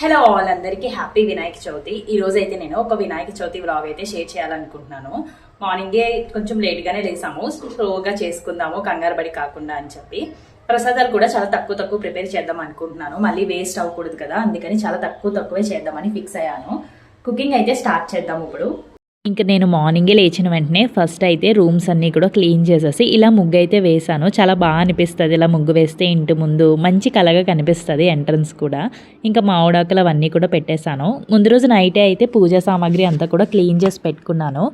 Hello all అందరికీ happy Vinayaka Chavithi ఈ రోజు అయితే నేను ఒక వినాయక చవితి వ్లాగ్ అయితే షేర్ చేయాలనుకుంటున్నాను. మార్నింగే కొంచెం లేట్గానే లేసాము. స్లోగా చేసుకుందాము కంగారు పడి కాకుండా అని చెప్పి. ప్రసాదాలు కూడా చాలా తక్కువ తక్కువ ప్రిపేర్ చేద్దాం అనుకుంటున్నాను. మళ్ళీ వేస్ట్ అవ్వకూడదు కదా అందుకని చాలా తక్కువ తక్కువే చేద్దామని ఫిక్స్ అయ్యాను. కుకింగ్ అయితే స్టార్ట్ చేద్దాం ఇప్పుడు. ఇంకా నేను మార్నింగే లేచిన వెంటనే ఫస్ట్ అయితే రూమ్స్ అన్నీ కూడా క్లీన్ చేసేసి ఇలా ముగ్గు అయితే వేసాను చాలా బాగా అనిపిస్తుంది ఇలా ముగ్గు వేస్తే ఇంటి ముందు మంచి కలగా కనిపిస్తుంది ఎంట్రన్స్ కూడా. ఇంకా మావిడాకులు అవన్నీ కూడా పెట్టేశాను. ముందు రోజు నైటే అయితే పూజా సామాగ్రి అంతా కూడా క్లీన్ చేసి పెట్టుకున్నాను.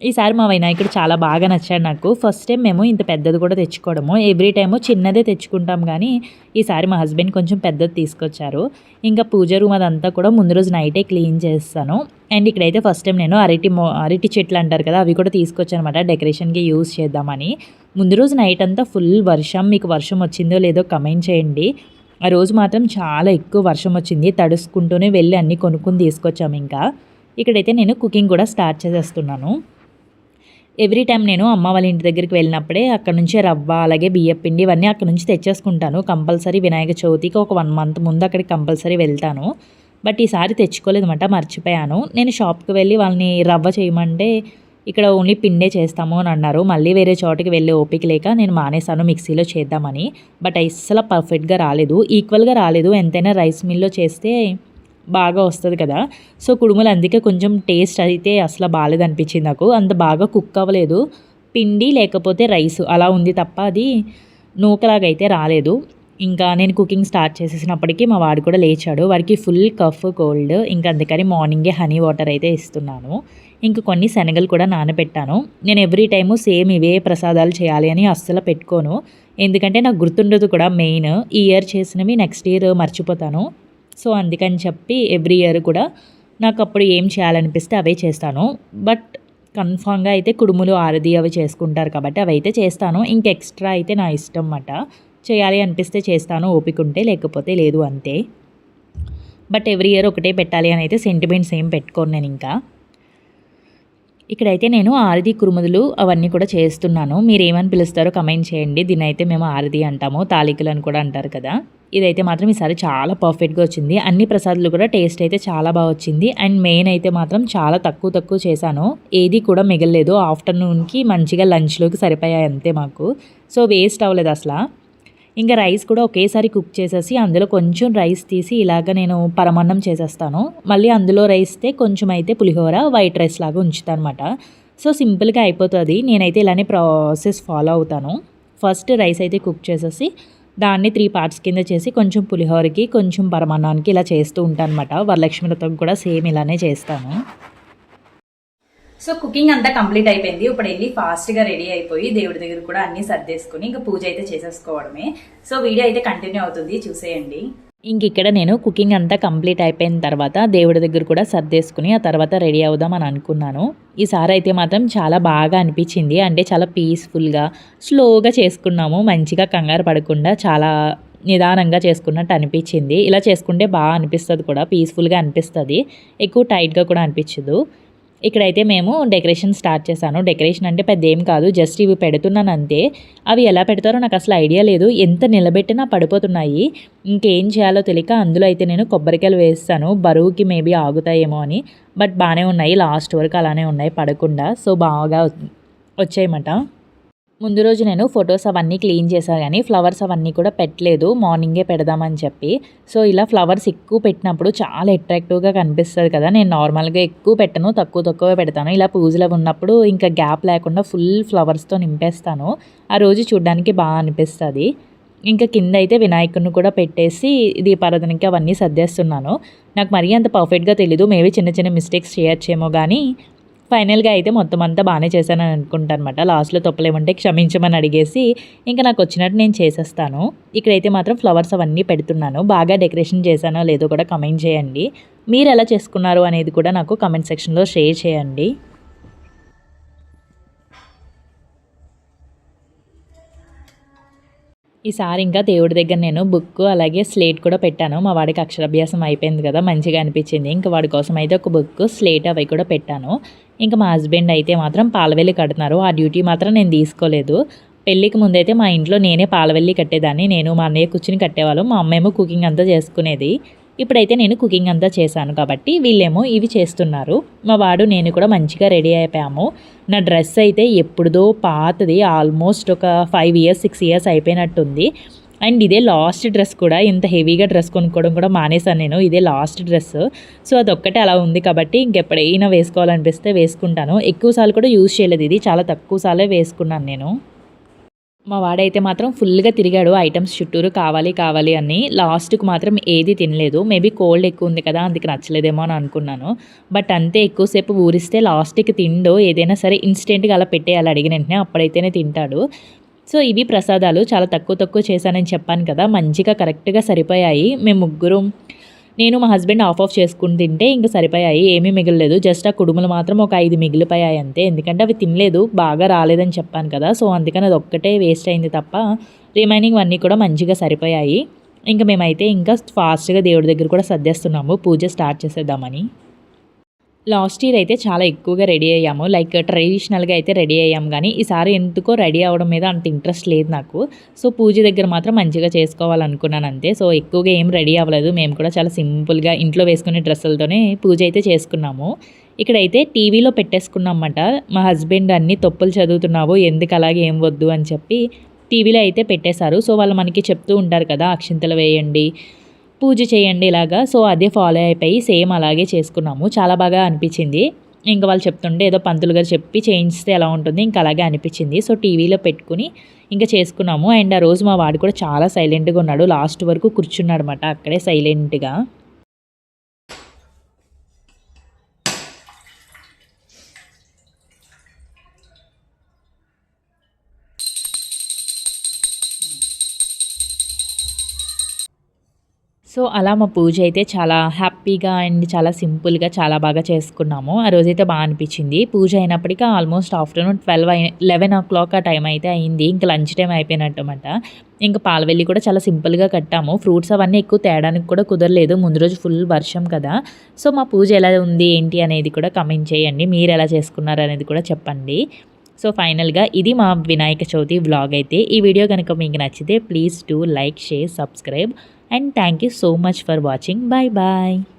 ఈసారి మా వినాయకుడు చాలా బాగా నచ్చాడు నాకు. ఫస్ట్ టైం మేము ఇంత పెద్దది కూడా తెచ్చుకోవడము. ఎవ్రీ టైము చిన్నదే తెచ్చుకుంటాం కానీ ఈసారి మా హస్బెండ్ కొంచెం పెద్దది తీసుకొచ్చారు. ఇంకా పూజ రూమ్ అదంతా కూడా ముందు రోజు నైటే క్లీన్ చేస్తాను. అండ్ ఇక్కడైతే ఫస్ట్ టైం నేను అరటి అరటి చెట్లు అంటారు కదా అవి కూడా తీసుకొచ్చాను అనమాట డెకరేషన్కి యూస్ చేద్దామని. ముందు రోజు నైట్ అంతా ఫుల్ వర్షం మీకు వర్షం వచ్చిందో లేదో కమెంట్ చేయండి. ఆ రోజు మాత్రం చాలా ఎక్కువ వర్షం వచ్చింది. తడుసుకుంటూనే వెళ్ళి అన్నీ కొనుక్కుని తీసుకొచ్చాము ఇంకా. ఇక్కడైతే నేను కుకింగ్ కూడా స్టార్ట్ చేసేస్తున్నాను. ఎవ్రీ టైం నేను అమ్మ వాళ్ళ ఇంటి దగ్గరికి వెళ్ళినప్పుడే అక్కడ నుంచి రవ్వ అలాగే బియ్యం పిండి ఇవన్నీ అక్కడ నుంచి తెచ్చేసుకుంటాను. కంపల్సరీ వినాయక చవితికి ఒక వన్ మంత్ ముందు అక్కడికి కంపల్సరీ వెళ్తాను. బట్ ఈసారి తెచ్చుకోలేదన్నమాట మర్చిపోయాను. నేను షాప్కి వెళ్ళి వాళ్ళని రవ్వ చేయమంటే ఇక్కడ ఓన్లీ పిండే చేస్తాము అని అన్నారు. మళ్ళీ వేరే చోటికి వెళ్ళే ఓపిక లేక నేను మానేశాను మిక్సీలో చేద్దామని. బట్ అస్సలు పర్ఫెక్ట్గా రాలేదు. ఈక్వల్గా రాలేదు. ఎంతైనా రైస్ మిల్లో చేస్తే బాగా వస్తుంది కదా. సో కుడుములు అందుకే కొంచెం టేస్ట్ అయితే అసలు బాగాలేదు అనిపించింది నాకు. అంత బాగా కుక్ అవ్వలేదు. పిండి లేకపోతే రైస్ అలా ఉంది తప్ప అది నూకలాగా అయితే రాలేదు. ఇంకా నేను కుకింగ్ స్టార్ట్ చేసేసినప్పటికీ మా వాడు కూడా లేచాడు. వాడికి ఫుల్ కఫ్ కోల్డ్ ఇంకా అందుకని మార్నింగే హనీ వాటర్ అయితే ఇస్తున్నాను. ఇంక కొన్ని శనగలు కూడా నానబెట్టాను. నేను ఎవ్రీ టైము సేమ్ ఇవే ప్రసాదాలు చేయాలి అని అస్సలు పెట్టుకోను. ఎందుకంటే నాకు గుర్తుండదు కూడా మెయిన్. ఈ ఇయర్ చేసినవి నెక్స్ట్ ఇయర్ మర్చిపోతాను. సో అందుకని చెప్పి ఎవ్రీ ఇయర్ కూడా నాకు అప్పుడు ఏం చేయాలనిపిస్తే అవే చేస్తాను. బట్ కన్ఫామ్గా అయితే కుడుములు ఆరది అవి చేసుకుంటారు కాబట్టి అవి అయితే చేస్తాను. ఇంక ఎక్స్ట్రా అయితే నా ఇష్టం అన్నమాట చేయాలి అనిపిస్తే చేస్తాను ఓపిక ఉంటే లేకపోతే లేదు అంతే. బట్ ఎవ్రీ ఇయర్ ఒకటే పెట్టాలి అని అయితే సెంటిమెంట్స్ ఏం పెట్టుకోను నేను ఇంకా. ఇక్కడైతే నేను ఆరది కురుముదులు అవన్నీ కూడా చేస్తున్నాను. మీరు ఏమని పిలుస్తారో కమెంట్ చేయండి. దీని అయితే మేము ఆరది అంటాము. తాలికలు అని కూడా అంటారు కదా. ఇదైతే మాత్రం ఈసారి చాలా పర్ఫెక్ట్గా వచ్చింది. అన్ని ప్రసాదాలు కూడా టేస్ట్ అయితే చాలా బాగా వచ్చింది. అండ్ మెయిన్ అయితే మాత్రం చాలా తక్కువ తక్కువ చేశాను. ఏది కూడా మిగలలేదు. ఆఫ్టర్నూన్కి మంచిగా లంచ్లోకి సరిపోయాయి అంతే మాకు. సో వేస్ట్ అవ్వలేదు అసలు. ఇంకా రైస్ కూడా ఒకేసారి కుక్ చేసేసి అందులో కొంచెం రైస్ తీసి ఇలాగ నేను పరమాన్నం చేసేస్తాను. మళ్ళీ అందులో రైస్తే కొంచెం అయితే పులిహోర వైట్ రైస్ లాగా ఉంచుతాను అనమాట సో సింపుల్గా అయిపోతుంది. నేనైతే ఇలానే ప్రాసెస్ ఫాలో అవుతాను. ఫస్ట్ రైస్ అయితే కుక్ చేసేసి దాన్ని త్రీ పార్ట్స్ కింద చేసి కొంచెం పులిహోరకి కొంచెం పరమాన్నానికి ఇలా చేస్తూ ఉంటాను అనమాట వరలక్ష్మి వ్రతం కూడా సేమ్ ఇలానే చేస్తాను. సో కుకింగ్ అంతా కంప్లీట్ అయిపోయింది. ఇప్పుడు వెళ్ళి ఫాస్ట్గా రెడీ అయిపోయి దేవుడి దగ్గర కూడా అన్ని సర్దేసుకుని ఇంకా పూజ అయితే చేసేసుకోవడమే. సో వీడియో అయితే కంటిన్యూ అవుతుంది. చూసేయండి. ఇంక ఇక్కడ నేను కుకింగ్ అంతా కంప్లీట్ అయిపోయిన తర్వాత దేవుడి దగ్గర కూడా సర్దేసుకుని ఆ తర్వాత రెడీ అవుదాం అని అనుకున్నాను. ఈసారి అయితే మాత్రం చాలా బాగా అనిపించింది. అంటే చాలా పీస్ఫుల్గా స్లోగా చేసుకున్నాము. మంచిగా కంగారు పడకుండా చాలా నిదానంగా చేసుకున్నట్టు అనిపించింది. ఇలా చేసుకుంటే బాగా అనిపిస్తుంది కూడా పీస్ఫుల్గా అనిపిస్తుంది. ఎక్కువ టైట్గా కూడా అనిపించదు. ఇక్కడైతే మేము డెకరేషన్ స్టార్ట్ చేశాను. డెకరేషన్ అంటే పెద్ద ఏం కాదు జస్ట్ ఇవి పెడుతున్నాను అంతే. అవి ఎలా పెడతారో నాకు అసలు ఐడియా లేదు. ఎంత నిలబెట్టినా పడిపోతున్నాయి. ఇంకేం చేయాలో తెలియక అందులో అయితే నేను కొబ్బరికాయలు వేస్తాను. బరువుకి మేబీ ఆగుతాయేమో అని. బట్ బాగానే ఉన్నాయి. లాస్ట్ వరకు అలానే ఉన్నాయి పడకుండా. సో బాగా వచ్చాయన్నమాట. ముందు రోజు నేను ఫొటోస్ అవన్నీ క్లీన్ చేశాను కానీ ఫ్లవర్స్ అవన్నీ కూడా పెట్టలేదు. మార్నింగే పెడదామని చెప్పి. సో ఇలా ఫ్లవర్స్ ఎక్కువ పెట్టినప్పుడు చాలా అట్రాక్టివ్గా కనిపిస్తుంది కదా. నేను నార్మల్గా ఎక్కువ పెట్టను తక్కువ తక్కువ పెడతాను. ఇలా పూజలు ఉన్నప్పుడు ఇంకా గ్యాప్ లేకుండా ఫుల్ ఫ్లవర్స్తో నింపేస్తాను. ఆ రోజు చూడడానికి బాగా అనిపిస్తుంది. ఇంకా కింద అయితే వినాయకుడిని కూడా పెట్టేసి దీపారాధనకి అవన్నీ సర్దేస్తున్నాను. నాకు మరీ అంత పర్ఫెక్ట్గా తెలీదు. మేబీ చిన్న చిన్న మిస్టేక్స్ చేయొచ్చేమో కానీ ఫైనల్గా అయితే మొత్తం అంతా బాగానే చేశానని అనుకుంటాను అనమాట లాస్ట్లో తప్పులేమంటే క్షమించమని అడిగేసి ఇంకా నాకు వచ్చినట్టు నేను చేసేస్తాను. ఇక్కడైతే మాత్రం ఫ్లవర్స్ అవన్నీ పెడుతున్నాను. బాగా డెకరేషన్ చేశానో లేదో కూడా కమెంట్ చేయండి. మీరు ఎలా చేసుకున్నారు అనేది కూడా నాకు కమెంట్ సెక్షన్లో షేర్ చేయండి. ఈసారి ఇంకా దేవుడి దగ్గర నేను బుక్ అలాగే స్లేట్ కూడా పెట్టాను. మా వాడికి అక్షరాభ్యాసం అయిపోయింది కదా మంచిగా అనిపించింది. ఇంకా వాడి కోసం అయితే ఒక బుక్ స్లేట్ అవి కూడా పెట్టాను. ఇంకా మా హస్బెండ్ అయితే మాత్రం పాలవెల్లి కడుతున్నారు. ఆ డ్యూటీ మాత్రం నేను తీసుకోలేదు. పెళ్ళికి ముందైతే మా ఇంట్లో నేనే పాలవెల్లి కట్టేదాన్ని. నేను మా అన్నయ్య కూర్చుని కట్టేవాళ్ళం. మా అమ్మ ఏమో కుకింగ్ అంతా చేసుకునేది. ఇప్పుడైతే నేను కుకింగ్ అంతా చేశాను కాబట్టి వీళ్ళేమో ఇవి చేస్తున్నారు. మా వాడు నేను కూడా మంచిగా రెడీ అయిపోయాము. నా డ్రెస్ అయితే ఎప్పుడుదో పాతది ఆల్మోస్ట్ ఒక ఫైవ్ ఇయర్స్ సిక్స్ ఇయర్స్ అయిపోయినట్టుంది. అండ్ ఇదే లాస్ట్ డ్రెస్ కూడా ఇంత హెవీగా డ్రెస్ కొనుక్కోవడం కూడా మానేశాను నేను ఇదే లాస్ట్ డ్రెస్ సో అదొక్కటే అలా ఉంది కాబట్టి ఇంకెప్పుడైనా వేసుకోవాలనిపిస్తే వేసుకుంటాను. ఎక్కువ సార్లు కూడా యూజ్ చేయలేదు ఇది చాలా తక్కువ సార్లే వేసుకున్నాను నేను. మా వాడైతే మాత్రం ఫుల్గా తిరిగాడు. ఐటమ్స్ చుట్టూరు కావాలి కావాలి అని. లాస్ట్కి మాత్రం ఏది తినలేదు. మేబీ కోల్డ్ ఎక్కువ ఉంది కదా అందుకు నచ్చలేదేమో అని అనుకున్నాను. బట్ అంతే ఎక్కువసేపు ఊరిస్తే లాస్ట్కి తిండో. ఏదైనా సరే ఇన్స్టెంట్గా అలా పెట్టేయాలి అడిగిన వెంటనే అప్పుడైతేనే తింటాడు. సో ఇవి ప్రసాదాలు. చాలా తక్కువ తక్కువ చేశానని చెప్పాను కదా. మంచిగా కరెక్ట్గా సరిపోయాయి. మేము ముగ్గురం నేను మా హస్బెండ్ ఆఫ్ ఆఫ్ చేసుకుని తింటే ఇంకా సరిపోయాయి ఏమీ మిగలలేదు. జస్ట్ ఆ కుడుములు మాత్రం ఒక ఐదు మిగిలిపోయాయి అంతే. ఎందుకంటే అవి తినలేదు బాగా రాలేదని చెప్పాను కదా. సో అందుకని అది ఒక్కటే వేస్ట్ అయింది తప్ప రిమైనింగ్ అన్నీ కూడా మంచిగా సరిపోయాయి. ఇంకా మేమైతే ఇంకా ఫాస్ట్గా దేవుడి దగ్గర కూడా సర్దేస్తున్నాము. పూజ స్టార్ట్ చేసేద్దామని. లాస్ట్ ఇయర్ అయితే చాలా ఎక్కువగా రెడీ అయ్యాము. లైక్ ట్రెడిషనల్గా అయితే రెడీ అయ్యాము కానీ ఈసారి ఎందుకో రెడీ అవ్వడం మీద అంత ఇంట్రెస్ట్ లేదు నాకు. సో పూజ దగ్గర మాత్రం మంచిగా చేసుకోవాలనుకున్నాను అంతే. సో ఎక్కువగా ఏం రెడీ అవ్వలేదు. మేము కూడా చాలా సింపుల్గా ఇంట్లో వేసుకునే డ్రెస్సులతోనే పూజ అయితే చేసుకున్నాము. ఇక్కడైతే టీవీలో పెట్టేసుకున్నామన్నమాట మా హస్బెండ్ అన్ని తప్పులు చదువుతున్నావు ఎందుకు అలాగే ఏం వద్దు అని చెప్పి టీవీలో అయితే పెట్టేశారు. సో వాళ్ళు మనకి చెప్తూ ఉంటారు కదా అక్షింతలు వేయండి పూజ చేయండి ఇలాగా. సో అదే ఫాలో అయిపోయి సేమ్ అలాగే చేసుకున్నాము. చాలా బాగా అనిపించింది. ఇంకా వాళ్ళు చెప్తుంటే ఏదో పంతులు గారు చెప్పి చేయించితే ఎలా ఉంటుంది? ఇంకా అలాగే అనిపించింది. సో టీవీలో పెట్టుకుని ఇంకా చేసుకున్నాము. అండ్ ఆ రోజు మా వాడు కూడా చాలా సైలెంట్గా ఉన్నాడు. లాస్ట్ వరకు కూర్చున్నాడు అనమాట అక్కడే సైలెంట్గా సో అలా మా పూజ అయితే చాలా హ్యాపీగా అండ్ చాలా సింపుల్గా చాలా బాగా చేసుకున్నాము. ఆ రోజైతే బాగా అనిపించింది. పూజ అయినప్పటికీ ఆల్మోస్ట్ ఆఫ్టర్నూన్ ట్వెల్వ్ అయి లెవెన్ ఓ క్లాక్ ఆ టైం అయితే అయింది. ఇంకా లంచ్ టైం అయిపోయినట్టు ఇంకా పాలవెల్లి కూడా చాలా సింపుల్గా కట్టాము. ఫ్రూట్స్ అవన్నీ ఎక్కువ తేడానికి కూడా కుదరలేదు. ముందు రోజు ఫుల్ వర్షం కదా. సో మా పూజ ఎలా ఉంది ఏంటి అనేది కూడా కమెంట్ చేయండి. మీరు ఎలా చేసుకున్నారు అనేది కూడా చెప్పండి. సో ఫైనల్గా ఇది మా వినాయక చవితి వ్లాగ్ అయితే. ఈ వీడియో కనుక మీకు నచ్చితే please do like share subscribe. and thank you so much for watching. Bye bye.